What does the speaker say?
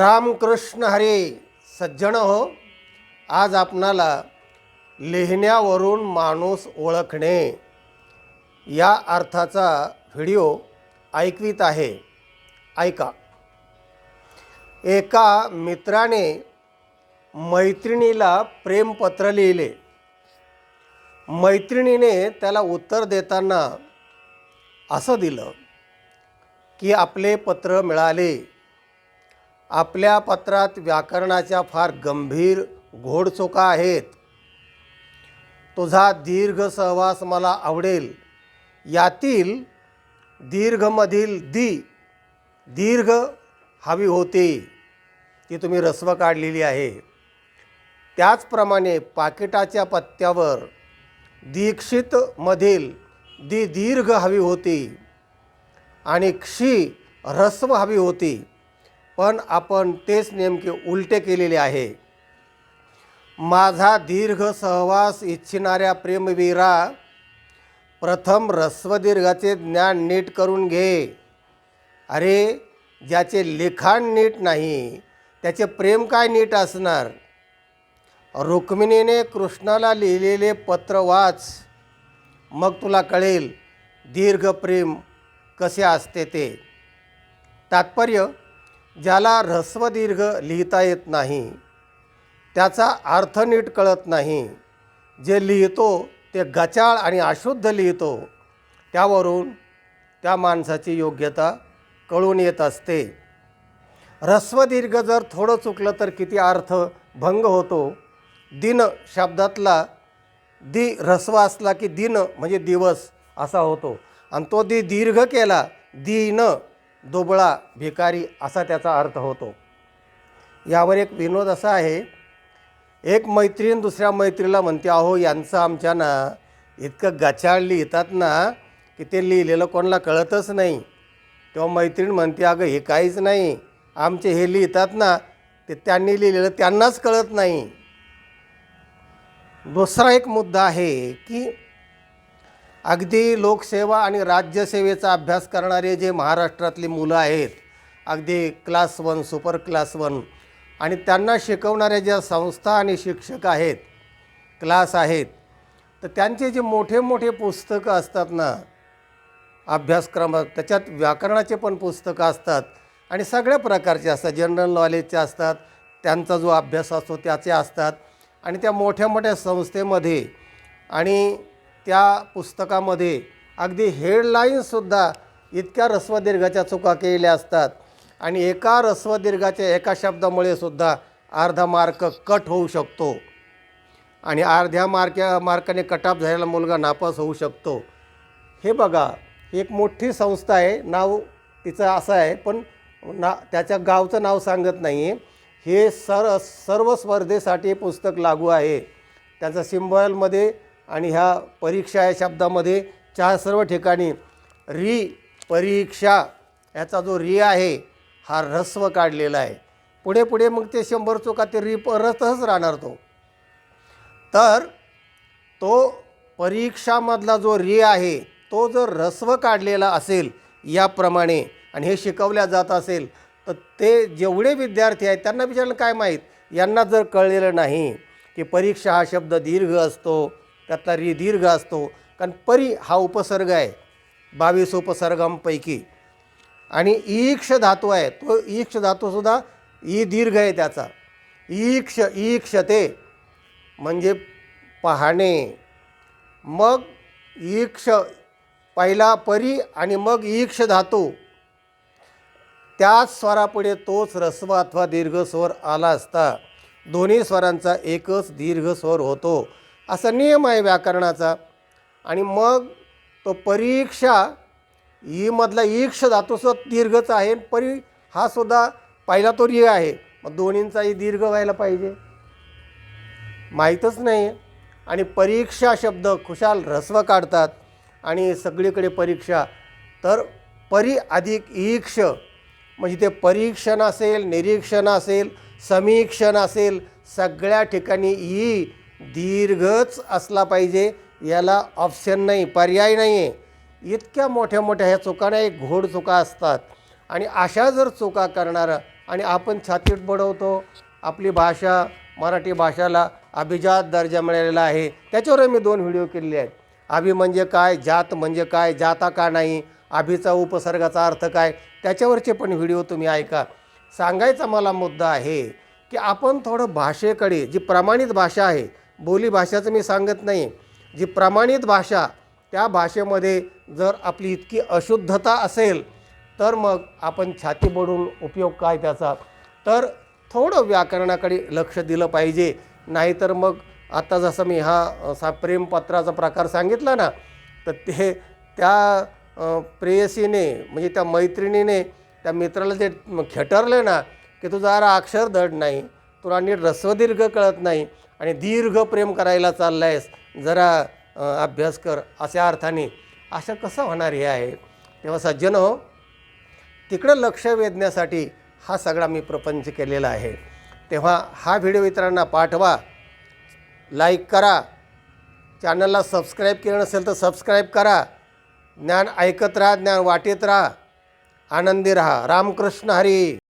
रामकृष्ण हरे सज्जन हो. आज आपणाला लिहिण्यावरून माणूस ओळखणे या अर्थाचा व्हिडिओ ऐकवीत आहे. ऐका. एका मित्राने मैत्रिणीला प्रेमपत्र लिहिले. मैत्रिणीने त्याला उत्तर देताना असं दिलं की आपले पत्र मिळाले. आपल्या पत्रात व्याकरणाच्या फार गंभीर घोडचुका आहेत. तुझा दीर्घ सहवास मला आवडेल. यातील दीर्घमधील दी दीर्घ हवी होती ती तुम्ही रस्व काढलेली आहे. त्याचप्रमाणे पाकिटाच्या पत्त्यावर दीक्षितमधील दी दीर्घ हवी होती आणि क्षी ह्रस्व हवी होती. पण आपण तेच नेमके उलटे केलेले आहे. माझा दीर्घ सहवास इच्छिणाऱ्या प्रेमवीरा प्रथम ह्रस्वदीर्घाचे ज्ञान नीट करून घे. अरे ज्याचे लिखाण नीट नाही त्याचे प्रेम काय नीट असणार? रुक्मिणीने कृष्णाला लिहिलेले पत्र वाच. मग तुला कळेल दीर्घ प्रेम कसे असते ते. तात्पर्य ज्याला ह्रस्व दीर्घ लिहिता येत नाही त्याचा अर्थ नीट कळत नाही. जे लिहितो ते गचाळ आणि अशुद्ध लिहितो. त्यावरून त्या माणसाची योग्यता कळून येत असते. ह्रस्वदीर्घ जर थोडं चुकलं तर किती अर्थ भंग होतो? दिन शब्दातला दि ह्रस्व असला की दिन म्हणजे दिवस असा होतो. आणि तो दि दीर्घ केला दीन दुबळा भिकारी असा त्याचा अर्थ होतो. यावर एक विनोद असा आहे एक मैत्रीण दुसऱ्या मैत्रीला म्हणते अहो यांचं आमच्या ना इतकं गचाळ लिहितात ना की ते लिहिलेलं कोणाला कळतच नाही. तेव्हा मैत्रीण म्हणते अगं हे काहीच नाही. आमचे हे लिहितात ना ते त्यांनी लिहिलेलं त्यांनाच कळत नाही. दुसरा एक मुद्दा आहे की अगदी लोकसेवा आणि राज्यसेवेचा अभ्यास करणारे जे महाराष्ट्रातली मुलं आहेत अगदी class one super class one आणि त्यांना शिकवणाऱ्या ज्या संस्था आणि शिक्षक आहेत क्लास आहेत तर त्यांचे जे मोठे मोठे पुस्तकं असतात ना अभ्यासक्रमात त्याच्यात व्याकरणाचे पण पुस्तकं असतात आणि सगळ्या प्रकारचे असतात. जनरल नॉलेजचे असतात त्यांचा जो अभ्यास असतो त्याचे असतात आणि त्या मोठ्या मोठ्या संस्थेमध्ये आणि त्या पुस्तकामध्ये अगदी हेडलाईन्ससुद्धा इतक्या रस्वदीर्घाच्या चुका केलेल्या असतात. आणि एका रस्वदीर्घाच्या एका शब्दामुळे सुद्धा अर्धा मार्क कट होऊ शकतो. आणि अर्ध्या मार्क मार्काने कटाप झालेला मुलगा नापास होऊ शकतो. हे बघा एक मोठी संस्था आहे. नाव तिचं असं आहे पण ना त्याच्या गावचं नाव सांगत नाही आहे हे सर सर्व स्पर्धेसाठी पुस्तक लागू आहे. त्याचं सिम्बॉलमध्ये आणि ह्या परीक्षा या शब्दामध्ये चार सर्व ठिकाणी री परीक्षा ह्याचा जो री आहे हा ह्रस्व काढलेला आहे. पुढे पुढे मग ते शंभर चुका ते री परतच राहणार तो. तर तो परीक्षामधला जो री आहे तो जर ह्रस्व काढलेला असेल याप्रमाणे आणि हे शिकवल्या जात असेल तर ते जेवढे विद्यार्थी आहेत त्यांना विचारलं काय माहीत? यांना जर कळलेलं नाही की परीक्षा हा शब्द दीर्घ असतो त्यातला री दीर्घ असतो. कारण परी हा उपसर्ग आहे. बावीस उपसर्गांपैकी. आणि ईक्ष धातू आहे. तो ईक्ष धातूसुद्धा ई दीर्घ आहे त्याचा. ईक्ष ईक्षते म्हणजे पाहणे. मग ईक्ष पहिला परी आणि मग ईक्ष धातू. त्याच स्वरापुढे तोच ह्रस्व अथवा दीर्घ स्वर आला असता. दोन्ही स्वरांचा एकच दीर्घ स्वर होतो. असा नियम आहे व्याकरणाचा. आणि मग तो परीक्षा ई मधला ईक्ष धातूसुद्धा दीर्घच आहे. परी हा सुद्धा पहिला तो रि आहे. मग दोन्हींचाही दीर्घ व्हायला पाहिजे. माहीतच नाही आणि परीक्षा शब्द खुशाल ह्रस्व काढतात. आणि सगळीकडे परीक्षा. तर परी अधिक ईक्ष. म्हणजे ते परीक्षण असेल निरीक्षण असेल समीक्षण असेल सगळ्या ठिकाणी ई दीर्घच असला पाहिजे याला ऑप्शन नाही पर्याय नाही आहे इतक्या मोठ्या मोठ्या ह्या चुकांना एक घोड चुका असतात. आणि अशा जर चुका करणारा आणि आपण छातीत बडवतो आपली भाषा मराठी भाषाला अभिजात दर्जा मिळालेला आहे त्याच्यावर मी दोन व्हिडिओ केलेले आहेत. अभि म्हणजे काय जात म्हणजे काय जाता का नाही अभिचा उपसर्गाचा अर्थ काय त्याच्यावरचे पण व्हिडिओ तुम्ही ऐका. सांगायचा मला मुद्दा आहे की आपण थोडं भाषेकडे जी प्रमाणित भाषा आहे बोलीभाषाचं मी सांगत नाही. जी प्रमाणित भाषा त्या भाषेमध्ये जर आपली इतकी अशुद्धता असेल तर मग आपण छाती बडून उपयोग काय त्याचा? तर थोडं व्याकरणाकडे लक्ष दिलं पाहिजे. नाहीतर मग आता जसं मी हा असा प्रेमपत्राचा प्रकार सांगितला ना तर ते त्या प्रेयसीने म्हणजे त्या मैत्रिणीने त्या मित्राला जे खेटरले ना की तुझा जरा अक्षर धड नाही तुला नीट रस्वदीर्घ कळत नाही आणि दीर्घ प्रेम करायला चालला आहेस जरा अभ्यास कर अशा अर्थाने. असं कसं होणार हे आहे? तेव्हा सज्जन हो तिकडं लक्ष वेधण्यासाठी हा सगळा मी प्रपंच केलेला आहे. तेव्हा हा व्हिडिओ इतरांना पाठवा लाईक करा चॅनलला सबस्क्राईब केलं नसेल तर सबस्क्राईब करा ज्ञान ऐकत राहा ज्ञान वाटेत राहा आनंदी राहा. रामकृष्ण हरी!